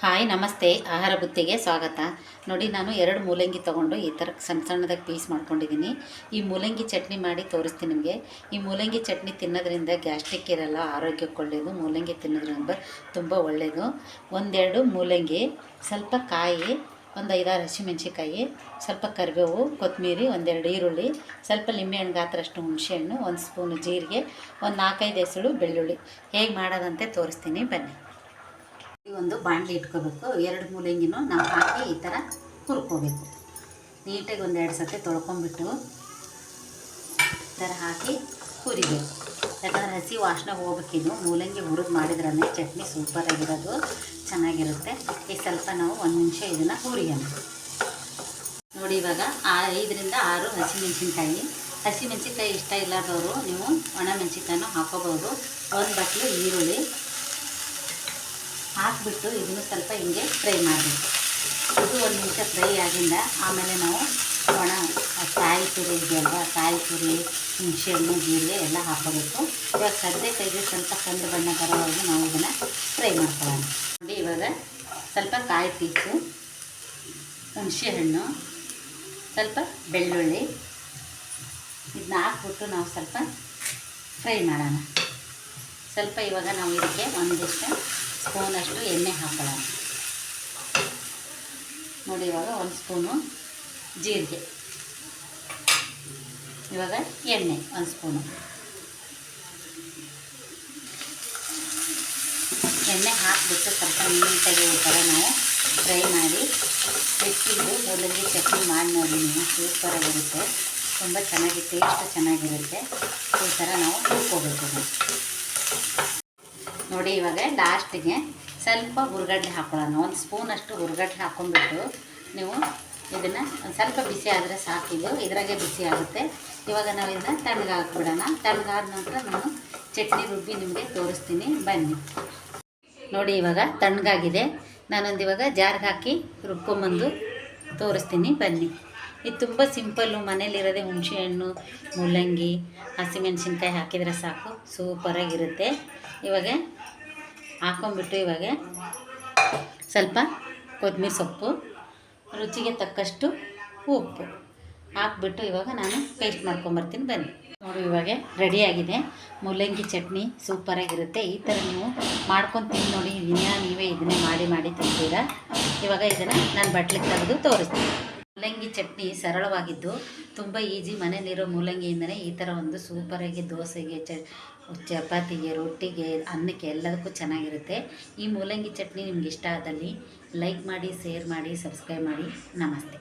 Hi, ನಮಸ್ತೆ. ಆಹಾರ ಬುತ್ತಿಗೆ ಸ್ವಾಗತ. ನೋಡಿ, ನಾನು ಎರಡು ಮೂಲಂಗಿ ತೊಗೊಂಡು ಈ ಥರ ಸಣ್ಣ ಸಣ್ಣದಾಗಿ ಪೀಸ್ ಮಾಡ್ಕೊಂಡಿದ್ದೀನಿ. ಈ ಮೂಲಂಗಿ ಚಟ್ನಿ ಮಾಡಿ ತೋರಿಸ್ತೀನಿ ನಿಮಗೆ. ಈ ಮೂಲಂಗಿ ಚಟ್ನಿ ತಿನ್ನೋದ್ರಿಂದ ಗ್ಯಾಸ್ಟ್ರಿಕ್ ಇರಲ್ಲ, ಆರೋಗ್ಯಕ್ಕೆ ಒಳ್ಳೆಯದು ಮೂಲಂಗಿ ತಿನ್ನೋದ್ರಿಂದ ತುಂಬ ಒಳ್ಳೆಯದು ಒಂದೆರಡು ಮೂಲಂಗಿ, ಸ್ವಲ್ಪ ಕಾಯಿ, ಒಂದು ಐದಾರು ಹಸಿಮೆಣ್ಸಿಕಾಯಿ ಸ್ವಲ್ಪ ಕರಿಬೇವು, ಕೊತ್ತಂಬರಿ, ಒಂದೆರಡು ಈರುಳ್ಳಿ, ಸ್ವಲ್ಪ ಲಿಂಬೆಹಣ್ಣು ಗಾತ್ರಷ್ಟು ಹುಣಸೆಹಣ್ಣು, ಒಂದು ಸ್ಪೂನು ಜೀರಿಗೆ, ಒಂದು ನಾಲ್ಕೈದು ಹೆಸಳು ಬೆಳ್ಳುಳ್ಳಿ. ಹೇಗೆ ಮಾಡೋದಂತೆ ತೋರಿಸ್ತೀನಿ. ಬನ್ನಿ. ಈ ಒಂದು ಬಾಣಲಿ ಇಟ್ಕೋಬೇಕು. ಎರಡು ಮೂಲಂಗಿನೂ ನಾವು ಹಾಕಿ ಈ ಥರ ಹುರ್ಕೋಬೇಕು. ನೀಟಾಗಿ ಒಂದು ಎರಡು ಸತಿ ತೊಳ್ಕೊಂಬಿಟ್ಟು ಈ ಥರ ಹಾಕಿ ಹುರಿಬೇಕು. ಯಾಕಂದರೆ ಹಸಿ ವಾಸನೆ ಹೋಗ್ಬೇಕಿದು ಮೂಲಂಗಿ ಹುರಿದು ಮಾಡಿದ್ರೇ ಚಟ್ನಿ ಸೂಪರಾಗಿರೋದು ಚೆನ್ನಾಗಿರುತ್ತೆ. ಈಗ ಸ್ವಲ್ಪ ನಾವು ಒಂದು ನಿಮಿಷ ಇದನ್ನು ಹುರಿಯೋಣ. ನೋಡಿ ಇವಾಗ ಆ ಐದರಿಂದ ಆರು ಹಸಿಮೆಣ್ಸಿನ್ಕಾಯಿ. ಹಸಿಮೆಣ್ಸಿನ್ಕಾಯಿ ಇಷ್ಟ ಇಲ್ಲದವರು ನೀವು ಒಣ ಮೆಣಸಿನ್ಕಾಯಿನೂ ಹಾಕೋಬೋದು. ಒಂದು ಬಟ್ಲು ಈರುಳ್ಳಿ ಹಾಕಿಬಿಟ್ಟು ಇದನ್ನು ಸ್ವಲ್ಪ ಹಿಂಗೆ ಫ್ರೈ ಮಾಡಬೇಕು. ಇದು ಒಂದು ನಿಮಿಷ ಫ್ರೈ ಆಗಿಂದ ಆಮೇಲೆ ನಾವು ಒಣ ಕಾಯಿ ತುರಿ ಇದೆಯಲ್ವ, ಕಾಯಿ ತುರಿ ಹುಣಸೆಹಣ್ಣು ಜೀರಿಗೆ ಎಲ್ಲ ಹಾಕೋಬೇಕು ಇವಾಗ ಸದ್ಯಕ್ಕೆ ಸ್ವಲ್ಪ ಕಂದು ಬಣ್ಣ ಬರೋವರೆಗೂ ನಾವು ಇದನ್ನು ಫ್ರೈ ಮಾಡ್ಕೊಳ್ಳೋಣ. ನೋಡಿ, ಇವಾಗ ಸ್ವಲ್ಪ ಕಾಯಿ ಪೀಸು ಹುಣಸೆಹಣ್ಣು ಸ್ವಲ್ಪ ಬೆಳ್ಳುಳ್ಳಿ, ಇದನ್ನ ಹಾಕ್ಬಿಟ್ಟು ನಾವು ಸ್ವಲ್ಪ ಫ್ರೈ ಮಾಡೋಣ. ಸ್ವಲ್ಪ ಇವಾಗ ನಾವು ಇದಕ್ಕೆ ಒಂದಿಷ್ಟು ಸ್ಪೂನಷ್ಟು ಎಣ್ಣೆ ಹಾಕೋಣ. ನೋಡಿ, ಇವಾಗ ಒಂದು ಸ್ಪೂನು ಜೀರಿಗೆ. ಇವಾಗ ಎಣ್ಣೆ ಒಂದು ಸ್ಪೂನು. ಎಣ್ಣೆ ಹಾಕಿಬಿಟ್ಟು ಸ್ವಲ್ಪ ನೀಟಾಗಿ ಈ ಥರ ನಾವು ಫ್ರೈ ಮಾಡಿ ಹೆಚ್ಚಿದ್ದು ಮೂಲಂಗಿ ಚಟ್ನಿ ಮಾಡಿ ನೋಡಿ ನೀವು. ಸೂಪರಾಗಿರುತ್ತೆ. ತುಂಬ ಚೆನ್ನಾಗಿ, ಟೇಸ್ಟ್ ಚೆನ್ನಾಗಿರುತ್ತೆ. ಈ ಥರ ನಾವು ಹುರ್ಕೋಬೇಕು ನೋಡಿ ಇವಾಗ ಲಾಸ್ಟಿಗೆ ಸ್ವಲ್ಪ ಹುರ್ಗಡ್ಡೆ ಹಾಕೊಳ್ಳೋಣ. ಒಂದು ಸ್ಪೂನಷ್ಟು ಹುರ್ಗಡ್ಡೆ ಹಾಕೊಂಡ್ಬಿಟ್ಟು ನೀವು ಇದನ್ನು ಒಂದು ಸ್ವಲ್ಪ ಬಿಸಿ ಆದರೆ ಸಾಕಿದ್ದು ಇದ್ರಾಗೆ ಬಿಸಿ ಆಗುತ್ತೆ. ಇವಾಗ ನಾವು ಇದನ್ನ ತಣ್ಣಗೆ ಹಾಕ್ಬಿಡೋಣ. ತಣ್ಣಗಾದ ನಂತರ ನಾನು ಚಟ್ನಿ ರುಬ್ಬಿ ನಿಮಗೆ ತೋರಿಸ್ತೀನಿ. ಬನ್ನಿ. ನೋಡಿ ಇವಾಗ ತಣ್ಣಗಾಗಿದೆ. ನಾನೊಂದು ಇವಾಗ ಜಾರ್ಗೆ ಹಾಕಿ ರುಬ್ಕೊಂಬಂದು ತೋರಿಸ್ತೀನಿ. ಬನ್ನಿ. ಇದು ತುಂಬ ಸಿಂಪಲ್ಲು ಮನೇಲಿರೋದೇ ಹುಣಸೆಹಣ್ಣು ಮೂಲಂಗಿ, ಹಸಿಮೆಣ್ಸಿನ್ಕಾಯಿ ಹಾಕಿದರೆ ಸಾಕು. ಸೂಪರಾಗಿರುತ್ತೆ ಇವಾಗ ಹಾಕೊಂಬಿಟ್ಟು ಇವಾಗ ಸ್ವಲ್ಪ ಕೊತ್ತಂಬರಿ ಸೊಪ್ಪು, ರುಚಿಗೆ ತಕ್ಕಷ್ಟು ಉಪ್ಪು ಹಾಕ್ಬಿಟ್ಟು ಇವಾಗ ನಾನು ಪೇಸ್ಟ್ ಮಾಡ್ಕೊಂಬರ್ತೀನಿ. ಬನ್ನಿ. ನೋಡಿ, ಇವಾಗ ರೆಡಿಯಾಗಿದೆ ಮೂಲಂಗಿ ಚಟ್ನಿ ಸೂಪರಾಗಿರುತ್ತೆ ಈ ಥರ ನೀವು ಮಾಡ್ಕೊಂಡು ತಿಂದು ನೋಡಿ. ದಿನ ನೀವೇ ಇದನ್ನೇ ಮಾಡಿ ಮಾಡಿ ತಿಂತೀರಾ? ಇವಾಗ ಇದನ್ನು ನಾನು ಬಟ್ಲಿಗೆ ತೆಗೆದು ತೋರಿಸ್ತೀನಿ. ಮೂಲಂಗಿ ಚಟ್ನಿ ಸರಳವಾಗಿದ್ದು ತುಂಬ ಈಜಿ. ಮನೇಲಿರೋ ಮೂಲಂಗಿಯಿಂದಲೇ ಈ ಥರ ಒಂದು ಸೂಪರಾಗಿ ದೋಸೆಗೆ, ಚ, ಚಪಾತಿಗೆ, ರೊಟ್ಟಿಗೆ, ಅನ್ನಕ್ಕೆ ಎಲ್ಲದಕ್ಕೂ ಚೆನ್ನಾಗಿರುತ್ತೆ. ಈ ಮೂಲಂಗಿ ಚಟ್ನಿ ನಿಮ್ಗೆ ಇಷ್ಟ ಆದಲ್ಲಿ ಲೈಕ್ ಮಾಡಿ ಶೇರ್ ಮಾಡಿ ಸಬ್ಸ್ಕ್ರೈಬ್ ಮಾಡಿ. ನಮಸ್ತೆ.